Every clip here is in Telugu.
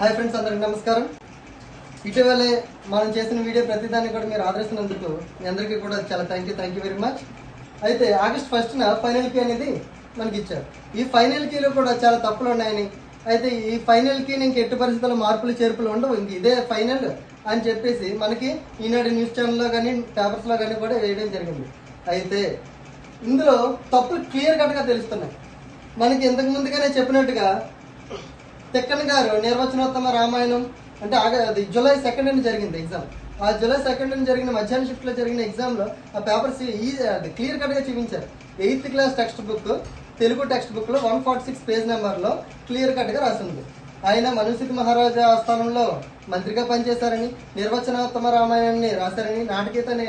హాయ్ ఫ్రెండ్స్ అందరికి నమస్కారం. ఇటీవలే మనం చేసిన వీడియో ప్రతిదాన్ని కూడా మీరు ఆదరిస్తున్నందుకు మీ అందరికీ కూడా చాలా thank you thank you very much అయితే ఆగస్ట్ ఫస్ట్న ఫైనల్ కీ అనేది మనకి ఇచ్చారు. ఈ ఫైనల్ కీలో కూడా చాలా తప్పులు ఉన్నాయని అయితే ఈ ఫైనల్ కీ ఇంక ఎట్టి పరిస్థితుల్లో మార్పులు చేర్పులు ఉండవు. ఇంక ఇదే ఫైనల్ అని చెప్పేసి మనకి ఈనాడు న్యూస్ ఛానల్లో కానీ పేపర్స్లో కానీ కూడా వేయడం జరిగింది. అయితే ఇందులో తప్పులు క్లియర్ కట్గా తెలుస్తున్నాయి. మనకి ఇంతకు ముందుగానే చెప్పినట్టుగా తిక్కన్ గారు నిర్వచనోత్తమ రామాయణం అంటే అది జూలై సెకండ్ అని జరిగింది ఎగ్జామ్ ఆ జూలై సెకండ్ అని జరిగిన మధ్యాహ్నం షిఫ్ట్లో జరిగిన ఎగ్జామ్లో ఆ పేపర్స్ ఈ అది క్లియర్ కట్గా చూపించారు. Eighth class text book Telugu text బుక్లో వన్ ఫార్టీ సిక్స్ పేజ్ నెంబర్లో క్లియర్ కట్గా రాసింది. ఆయన మనుసిక మహారాజా ఆస్థానంలో మంత్రిగా పనిచేశారని నిర్వచనాత్మ రామాయణాన్ని రాశారని నాటకీతని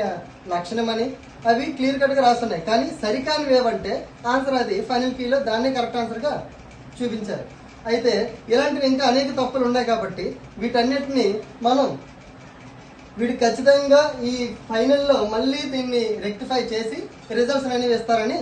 లక్షణమని అవి క్లియర్ కట్గా రాస్తున్నాయి కానీ సరికాని వేవంటే ఆన్సర్ అది ఫైనల్ కీలో దాన్నే కరెక్ట్ ఆన్సర్గా చూపించారు. అయితే ఇలాంటివి ఇంకా అనేక తప్పులు ఉన్నాయి కాబట్టి వీటన్నిటిని మనం వీడు ఖచ్చితంగా ఈ ఫైనల్లో మళ్ళీ దీన్ని రెక్టిఫై చేసి రిజల్ట్స్ అనేవి ఇస్తారని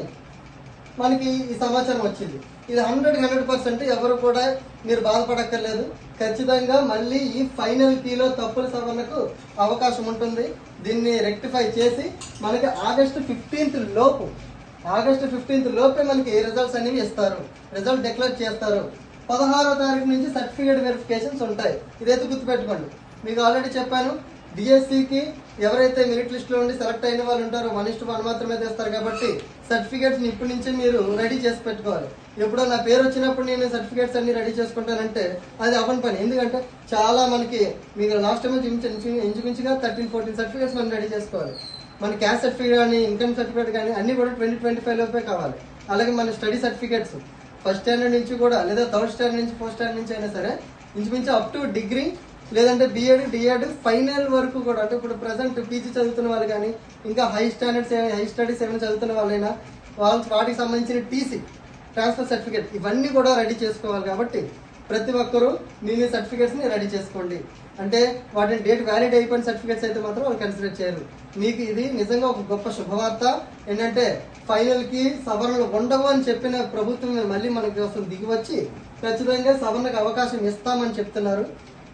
మనకి ఈ సమాచారం వచ్చింది. ఇది హండ్రెడ్ హండ్రెడ్ పర్సెంట్ ఎవరు కూడా మీరు బాధపడక్కర్లేదు. ఖచ్చితంగా మళ్ళీ ఈ ఫైనల్ కీలో తప్పుల సవరణకు అవకాశం ఉంటుంది. దీన్ని రెక్టిఫై చేసి మనకి ఆగస్టు ఫిఫ్టీన్త్ లోపు ఆగస్టు ఫిఫ్టీన్త్ లోపే మనకి రిజల్ట్స్ అనేవి ఇస్తారు. రిజల్ట్ డిక్లేర్ చేస్తారు. పదహారో తారీఖు నుంచి సర్టిఫికేట్ వెరిఫికేషన్స్ ఉంటాయి. ఇదైతే గుర్తుపెట్టుకోండి. మీకు ఆల్రెడీ చెప్పాను డిఎస్సికి ఎవరైతే మెరిట్ లిస్ట్లో ఉండి సెలెక్ట్ అయిన వాళ్ళు ఉంటారో వన్ ఇస్ట్ వన్ మాత్రమే తెస్తారు కాబట్టి సర్టిఫికేట్స్ని ఇప్పటి నుంచే మీరు రెడీ చేసి పెట్టుకోవాలి. ఎప్పుడో నా పేరు వచ్చినప్పుడు నేను సర్టిఫికేట్స్ అన్ని రెడీ చేసుకుంటానంటే అది అవని పని. ఎందుకంటే చాలా మనకి మీకు లాస్ట్ టైం ఇంచుమించుగా థర్టీన్ ఫోర్టీన్ సర్టిఫికేట్స్ మనం రెడీ చేసుకోవాలి. మన క్యాస్ట్ సర్టిఫికేట్ కానీ ఇన్కమ్ సర్టిఫికేట్ కానీ అన్ని కూడా ట్వంటీ ట్వంటీ ఫైవ్ లోపే కావాలి. అలాగే మన స్టడీ సర్టిఫికేట్స్ ఫస్ట్ స్టాండర్డ్ నుంచి కూడా లేదా థర్డ్ స్టాండర్డ్ నుంచి ఫోర్త్ స్టాండర్డ్ నుంచి అయినా సరే ఇంచుమించు అప్ టు డిగ్రీ లేదంటే B Ed D Ed final వరకు కూడా అంటే ఇప్పుడు ప్రజెంట్ పీజీ చదువుతున్న వాళ్ళు కానీ ఇంకా హై స్టాండర్డ్స్ హై స్టడీస్ ఏమైనా చదువుతున్న వాళ్ళైనా వాళ్ళ వాటికి సంబంధించిన టీసీ ట్రాన్స్ఫర్ సర్టిఫికేట్ ఇవన్నీ కూడా రెడీ చేసుకోవాలి కాబట్టి ప్రతి ఒక్కరూ మీ మీ సర్టిఫికేట్స్ని రెడీ చేసుకోండి. అంటే వాటిని డేట్ వ్యాలిడ్ అయిపోయిన సర్టిఫికేట్స్ అయితే మాత్రం వాళ్ళు కన్సిడర్ చేయరు. మీకు ఇది నిజంగా ఒక గొప్ప శుభవార్త. ఏంటంటే ఫైనల్కి సవరణలు ఉండవు అని చెప్పిన ప్రభుత్వం మళ్ళీ మనకి కోసం దిగివచ్చి ఖచ్చితంగా సవరణకు అవకాశం ఇస్తామని చెప్తున్నారు.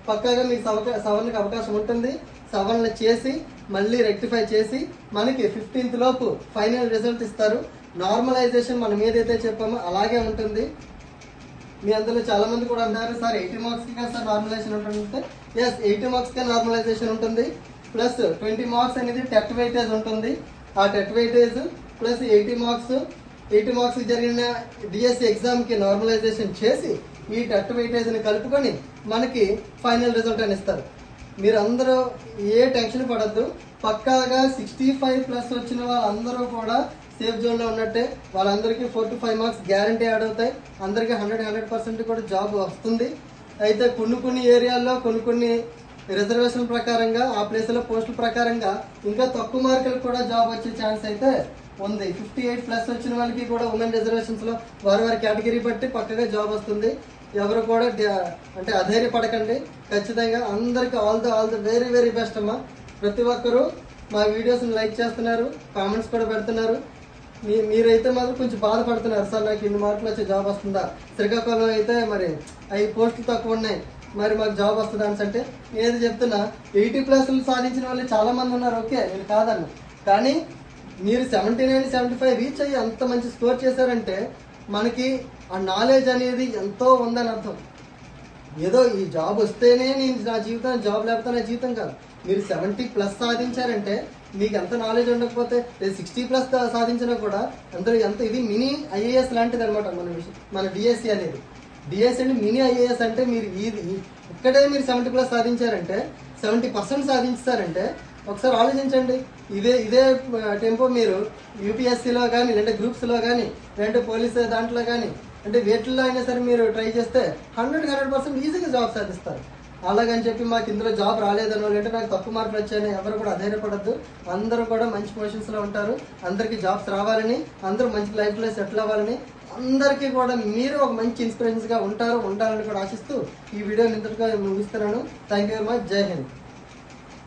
పక్కాగా మీకు సవక- సవరణకు అవకాశం ఉంటుంది. సవరణ చేసి మళ్ళీ రెక్టిఫై చేసి మనకి ఫిఫ్టీన్త్ లోపు ఫైనల్ రిజల్ట్ ఇస్తారు. నార్మలైజేషన్ మనం ఏదైతే చెప్పామో అలాగే ఉంటుంది. మీ అందులో చాలా మంది కూడా అంటారు సార్ ఎయిటీ మార్క్స్కి కదా సార్ నార్మలైజేషన్ ఉంటుంది. ఎస్ ఎయిటీ మార్క్స్ కే నార్మలైజేషన్ ఉంటుంది. ప్లస్ ట్వంటీ మార్క్స్ అనేది టెట్ వెయిటేజ్ ఉంటుంది. ఆ TET weightage plus eighty marks eighty marks జరిగిన డిఎస్సి ఎగ్జామ్కి నార్మలైజేషన్ చేసి ఈ టెట్ వెయిటేజ్ని కలుపుకొని మనకి ఫైనల్ రిజల్ట్ అని ఇస్తారు. మీరందరూ ఏ టెన్షన్ పడద్దు. పక్కాగా సిక్స్టీ ఫైవ్ ప్లస్ వచ్చిన వాళ్ళందరూ కూడా సేఫ్ జోన్లో ఉన్నట్టే వాళ్ళందరికీ four to five marks guarantee add అవుతాయి. అందరికీ హండ్రెడ్ హండ్రెడ్ పర్సెంట్ కూడా జాబ్ వస్తుంది. అయితే కొన్ని కొన్ని ఏరియాల్లో కొన్ని కొన్ని రిజర్వేషన్ ప్రకారంగా ఆ ప్లేస్లో పోస్టుల ప్రకారంగా ఇంకా తక్కువ మార్కులకు కూడా జాబ్ వచ్చే ఛాన్స్ అయితే ఉంది. ఫిఫ్టీ ఎయిట్ ప్లస్ వచ్చిన వాళ్ళకి కూడా ఉమెన్ రిజర్వేషన్స్లో వారి వారి కేటగిరీ బట్టి పక్కగా జాబ్ వస్తుంది. ఎవరు కూడా అంటే అంటే అధైర్యపడకండి. ఖచ్చితంగా అందరికి all the all the very very best అమ్మా. ప్రతి ఒక్కరూ మా వీడియోస్ని లైక్ చేస్తున్నారు కామెంట్స్ కూడా పెడుతున్నారు. మీ మీరైతే మాత్రం కొంచెం బాధపడుతున్నారు సార్ నాకు ఇన్ని మార్కులు వచ్చే జాబ్ వస్తుందా? శ్రీకాకుళం అయితే మరి అవి పోస్టులు తక్కువ ఉన్నాయి. మరి మాకు జాబ్ వస్తుందా అని అంటే ఏది చెప్తున్నా ఎయిటీ ప్లస్లు సాధించిన వాళ్ళు చాలా మంది ఉన్నారు ఓకే నేను కాదన్న. కానీ మీరు seventy nine seventy five reach అయ్యి అంత మంచి స్కోర్ చేశారంటే మనకి ఆ నాలెడ్జ్ అనేది ఎంతో ఉందని అర్థం. ఏదో ఈ జాబ్ వస్తేనే నేను నా జీవితం జాబ్ లేకపోతే నా జీవితం కాదు. మీరు సెవెంటీ ప్లస్ సాధించారంటే మీకు ఎంత నాలెడ్జ్ ఉండకపోతే సిక్స్టీ ప్లస్ సాధించినా కూడా అందరూ ఎంత ఇది మినీ ఐఏఎస్ లాంటిది అనమాట మన మన డిఎస్సి అనేది. డిఎస్సి అంటే మినీ ఐఏఎస్ అంటే మీరు ఇది ఇక్కడే మీరు సెవెంటీ ప్లస్ సాధించారంటే సెవెంటీ పర్సెంట్ సాధించారంటే ఒకసారి ఆలోచించండి. ఇదే ఇదే టెంపో మీరు యూపీఎస్సీలో కానీ లేదంటే గ్రూప్స్లో కానీ లేదంటే పోలీస్ దాంట్లో కానీ అంటే వేటిల్లో అయినా సరే మీరు ట్రై చేస్తే హండ్రెడ్ హండ్రెడ్ పర్సెంట్ ఈజీగా జాబ్ సాధిస్తారు. అలాగని చెప్పి మాకు ఇందులో జాబ్ రాలేదని లేదంటే నాకు తప్పు మార్కులు వచ్చాయని ఎవరు కూడా అధైర్యపడద్దు. అందరూ కూడా మంచి పొజిషన్స్లో ఉంటారు. అందరికీ జాబ్స్ రావాలని అందరూ మంచి లైఫ్లో సెటిల్ అవ్వాలని అందరికీ కూడా మీరు ఒక మంచి ఇన్స్పిరేషన్స్గా ఉంటారు ఉండాలని కూడా ఆశిస్తూ ఈ వీడియో ఇంతటిగా ముగిస్తున్నాను. థ్యాంక్ యూ వెరీ మచ్ జై హింద్